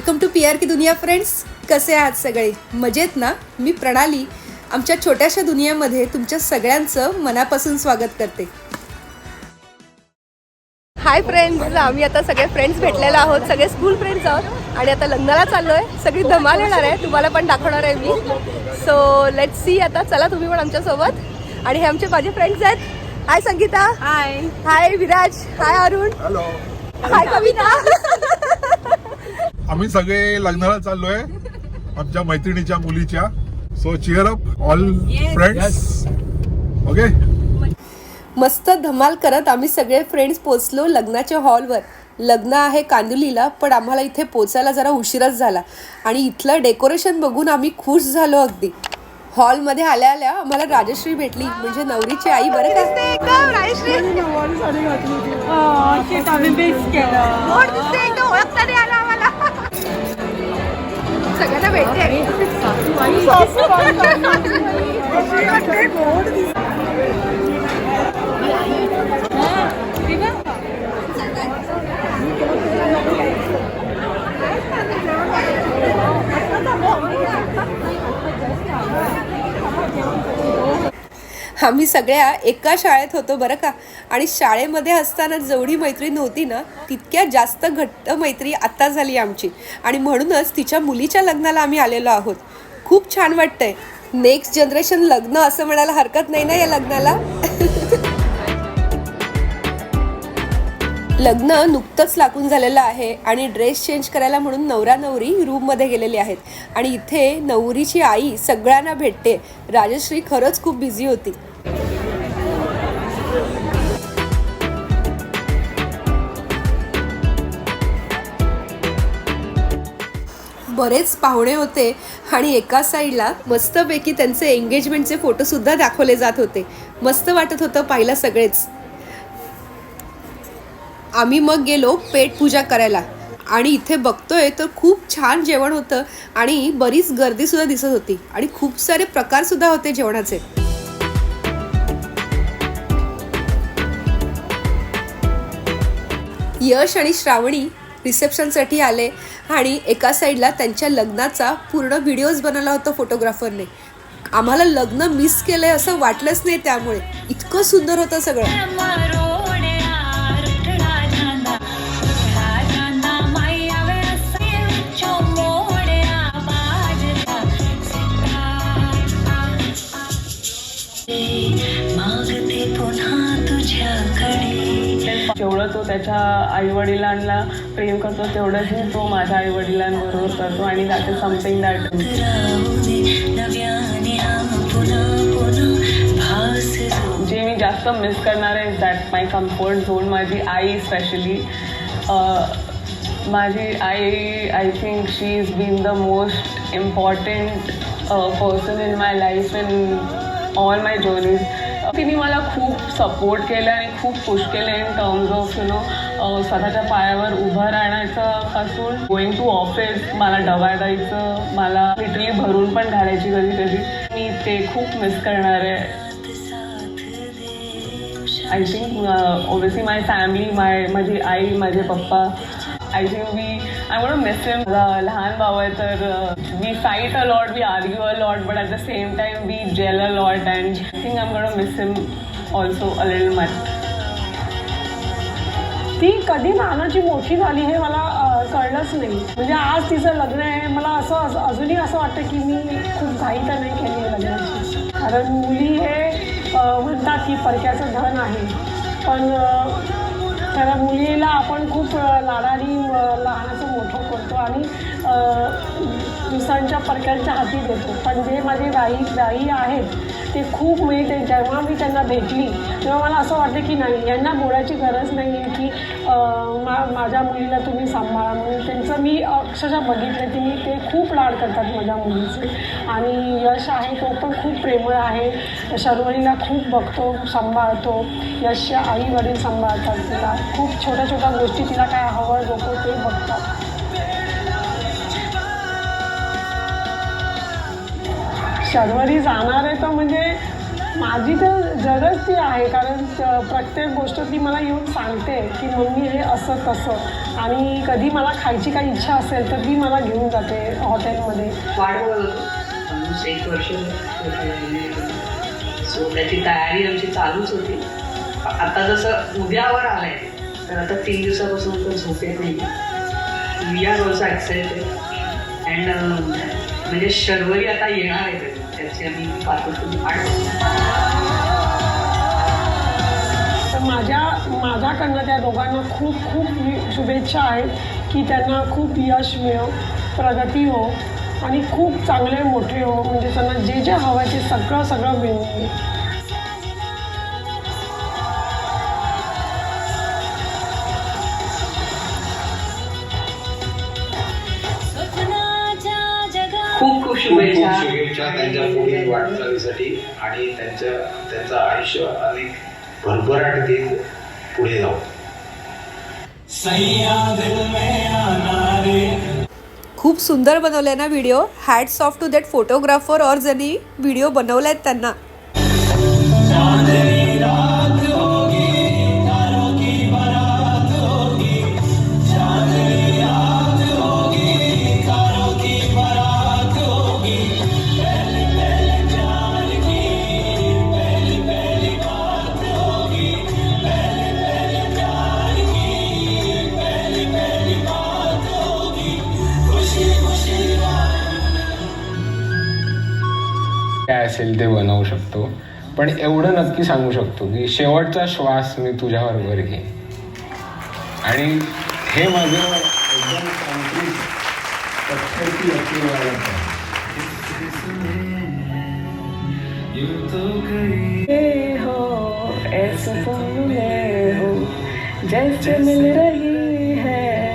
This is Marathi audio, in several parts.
वेलकम टू पी आर की दुनिया फ्रेंड्स कसे आहात सगळे? मजेत ना? मी प्रणाली. आमच्या छोट्याशा दुनियामध्ये तुमच्या सगळ्यांचं मनापासून स्वागत करते. हाय फ्रेंड्स आम्ही आता सगळे फ्रेंड्स भेटलेलो आहोत. सगळे स्कूल फ्रेंड्स आहोत. आणि आता लग्नाला चाललो आहे सगळी धमाल येणार आहे. तुम्हाला पण दाखवणार आहे मी. सो लेट सी आता. चला तुम्ही पण आमच्यासोबत. आणि हे आमचे माझे फ्रेंड्स आहेत. Hi Sangeeta. Hi hi Viraj. Hi Arun. Hello hi Kavita. आम्ही सगळे लग्नाला चाललोय आमच्या मैत्रिणीच्या मुलीच्या so cheer up all friends okay मस्त धमाल करत आम्ही सगळे फ्रेंड्स पोचलो लग्नाच्या हॉलवर लग्न आहे कांदिवलीला पण आम्हाला इथे पोचायला जरा उशीरच झाला आणि इथलं डेकोरेशन बघून आम्ही खुश झालो अगदी हॉलमध्ये आल्या आल्या आम्हाला राजश्री भेटली म्हणजे नवरीची आई बरं का राजश्री सगळ्यांना भेटते. आम्ही सगळ्या एका शाळेत होतो बरं का. आणि शाळेमध्ये असताना जेवढी मैत्री नव्हती ना तितक्या जास्त घट्ट मैत्री आत्ता झाली आमची. आणि म्हणूनच तिच्या मुलीच्या लग्नाला आम्ही आलेलो आहोत. खूप छान वाटतंय. नेक्स्ट जनरेशन लग्न असं म्हणायला हरकत नाही ना या लग्नाला? लग्न नुकतंच लागून झालेलं आहे आणि ड्रेस चेंज करायला म्हणून नवरा नवरी रूममध्ये गेलेले आहेत. आणि इथे नवरीची आई सगळ्यांना भेटते. राजश्री खरंच खूप बिझी होती. बरेच पाहुणे होते आणि एका साईडला मस्तपैकी त्यांचे एंगेजमेंटचे फोटोसुद्धा दाखवले जात होते. मस्त वाटत होतं पाहिलं सगळेच. आम्ही मग गेलो पेट पूजा करायला. आणि इथे बघतोय तर खूप छान जेवण होतं आणि बरीच गर्दी सुद्धा दिसत होती. आणि खूप सारे प्रकार सुद्धा होते जेवणाचे. यश आणि श्रावणी रिसेप्शनसाठी आले आणि एका साईडला त्यांच्या लग्नाचा पूर्ण व्हिडिओज बनवला होता फोटोग्राफरने. आम्हाला लग्न मिस केलंय असं वाटलंच नाही त्यामुळे. इतकं सुंदर होतं सगळं. मागते पुन्हा तुझ्याकडे. जेवढं तो त्याच्या आई वडिलांना प्रेम करतो तेवढंच तो माझ्या आई वडिलांबरोबर करतो आणि दॅट इज समथिंग दॅट जो मी जास्त मिस करणार आहे दॅट माय कम्फर्ट झोन माझी आई स्पेशली माझी आई I think she is been the most important person in my life in all my journeys तिने मला खूप सपोर्ट केलं आणि खूप पुश केलं in terms of you know स्वतःच्या पायावर उभं राहण्याचं पासून गोईंग टू ऑफिस मला डबा द्यायचं मला लिटरली भरून पण घालायची कधी कधी. मी ते खूप मिस करणार आहे. I think obviously my family my माझी आई माझे पप्पा. I think we I want miss him लहान भाऊ आहे तर we fight a lot we argue a lot but at the same time, we gel a lot, and I think I'm gonna miss miss also also little much. ती कधी नानाची मोठी झाली हे मला कळलंच नाही. म्हणजे आज तिचं लग्न आहे मला असं अजूनही असं वाटतं की मी खूप घाई तर नाही केली आहे लग्नाची. कारण मुली हे म्हणतात की परक्याचं धन आहे. पण त्याला त्या मुलीला आपण खूप अ, प्रकारच्या हाती देतो. पण जे माझे गाई राई आहेत ते खूप मिळते ते जेव्हा मी त्यांना भेटली तेव्हा मला असं वाटतं की नाही यांना बोलायची गरज नाही आहे की मा माझ्या मुलीला तुम्ही सांभाळा म्हणून. त्यांचं मी अक्षरशः बघितलं की मी ते खूप लाड करतात माझ्या मुलीचे. आणि यश आहे तो पण खूप प्रेमळ आहे. शर्वरीला खूप बघतो सांभाळतो. यशच्या आई वडील सांभाळतात तिला. खूप छोट्या छोट्या गोष्टी तिला काय हवं नको ते बघतात. शर्वरी जाणार आहे तर म्हणजे माझी तर जगच ती आहे कारण प्रत्येक गोष्ट ती मला येऊन सांगते की मम्मी हे असं तसं. आणि कधी मला खायची काही इच्छा असेल तर ती मला घेऊन जाते हॉटेलमध्ये. एक वर्ष सो त्याची तयारी आमची चालूच होती. आता जसं उद्यावर आलंय तर आता तीन दिवसापासून तर झोप येत नाही we are also excited and म्हणजे शर्वरी आता येणार आहे. आम्ही तर माझ्या माझ्याकडनं त्या दोघांना खूप खूप शुभेच्छा आहेत की त्यांना खूप यश मिळो प्रगती हो आणि खूप चांगले मोठे हो. म्हणजे त्यांना जे जे हवं आहे ते सगळं सगळं मिळून. खूप खूप शुभेच्छा. शुभेच्छा त्यांच्या पुढील वाटचालीसाठी आणि त्यांच्या त्यांचं आयुष्य अनेक भरभराट देत पुढे जाऊ खूप सुंदर बनवलाय ना video hats off to that photographer और ज्यांनी व्हिडिओ बनवलाय त्यांना. शकतो. पण एवढं नक्की सांगू शकतो की शेवटचा श्वास मी तुझ्याबरोबर घे आणि हे माझं एकदम कॉन्क्रीट हो, हो जैसे मिल रही है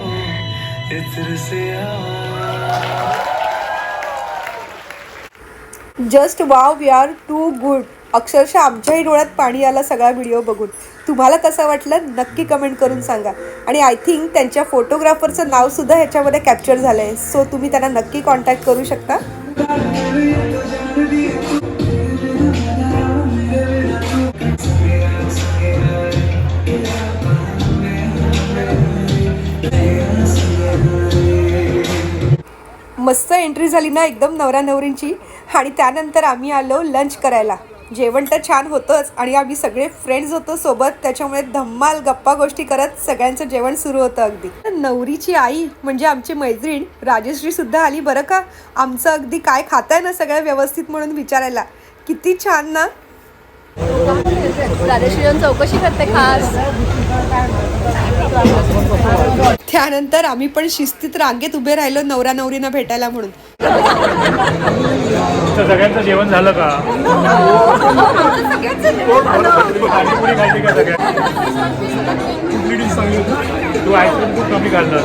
just wow we are too good. अक्षरशः आमच्याही डोळ्यात पाणी आला सगळा व्हिडिओ बघून. तुम्हाला कसा वाटलं? नक्की कमेंट करून सांगा. आणि आय थिंक त्यांच्या फोटोग्राफरचं नावसुद्धा ह्याच्यामध्ये कॅप्चर झालं आहे सो तुम्ही त्यांना नक्की कॉन्टॅक्ट करू शकता. मस्त एंट्री झाली ना एकदम नवरा नवरींची आणि त्यानंतर आम्ही आलो लंच करायला. जेवण तर छान होतंच आणि आम्ही सगळे फ्रेंड्स होतो सोबत त्याच्यामुळे धम्माल गप्पा गोष्टी करत सगळ्यांचं जेवण सुरू होतं अगदी. नवरीची आई म्हणजे आमची मैत्रीण राजश्री सुद्धा आली बरं का? आमचं अगदी काय खाताय ना सगळं व्यवस्थित म्हणून विचारायला. किती छान ना? राजेश्री चौकशी करते खास. त्यानंतर आम्ही पण शिस्तीत रांगेत उभे राहिलो नवरा नवरीनं भेटायला म्हणून. सगळ्यांचं जेवण झालं का? तू आईस्क्रीम खूप कमी खाल्लं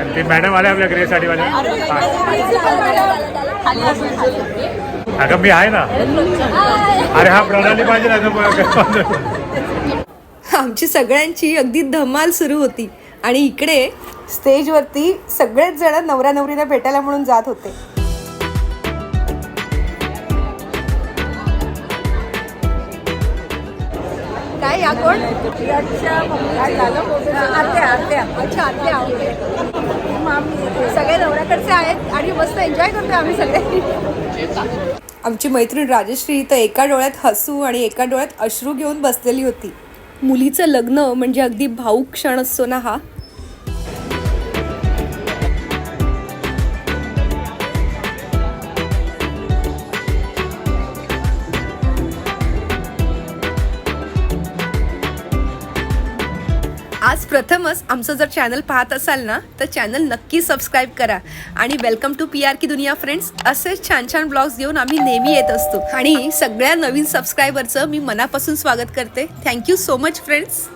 आणि ते मॅडम आले आपल्या ग्रेसाठी वाले अगं मी आहे ना? अरे हा प्रणाली पाहिजे ना आमची सगळ्यांची अगदी धमाल सुरू होती. आणि इकडे स्टेजवरती सगळेच जण नवरा नवरीला भेटायला म्हणून जात होते. काय या कोण? अच्छा आत्या. सगळे नवऱ्याकडचे आहेत आणि मस्त एन्जॉय करतो आम्ही सगळे. आमची मैत्रीण राजश्री तर एका डोळ्यात हसू आणि एका डोळ्यात अश्रू घेऊन बसलेली होती. मुलीचं लग्न म्हणजे अगदी भाऊक क्षण असतो ना हा आमचं जर चॅनल पाहत असाल ना तर चॅनल नक्की सबस्क्राईब करा. आणि वेलकम टू पी आर की दुनिया फ्रेंड्स असेच छान छान ब्लॉग्स घेऊन आम्ही नेहमी येत असतो. आणि सगळ्या नवीन सबस्क्रायबरचं मी मनापासून स्वागत करते. थँक्यू सो मच फ्रेंड्स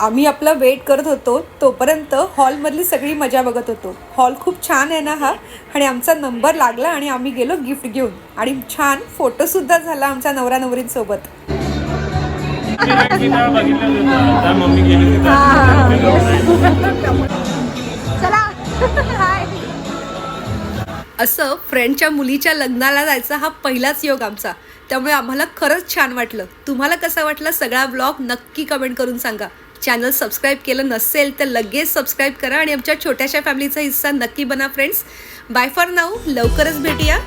आम्ही आपला वेट करत होतो तोपर्यंत हॉलमधली सगळी मजा बघत होतो. हॉल खूप छान आहे ना हा? आणि आमचा नंबर लागला आणि आम्ही गेलो गिफ्ट घेऊन. आणि छान फोटोसुद्धा झाला आमच्या नवरा नवरींसोबत. असं फ्रेंडच्या मुलीच्या लग्नाला जायचा हा पहिलाच योग आमचा. त्यामुळे आम्हाला खरंच छान वाटलं. तुम्हाला कसा वाटला सगळा ब्लॉग नक्की कमेंट करून सांगा. चॅनल सबस्क्राईब केलं नसेल तर लगेच सबस्क्राईब करा आणि आमच्या छोट्याशा फॅमिलीचा हिस्सा नक्की बना फ्रेंड्स बाय फॉर नाऊ लवकरच भेटूया.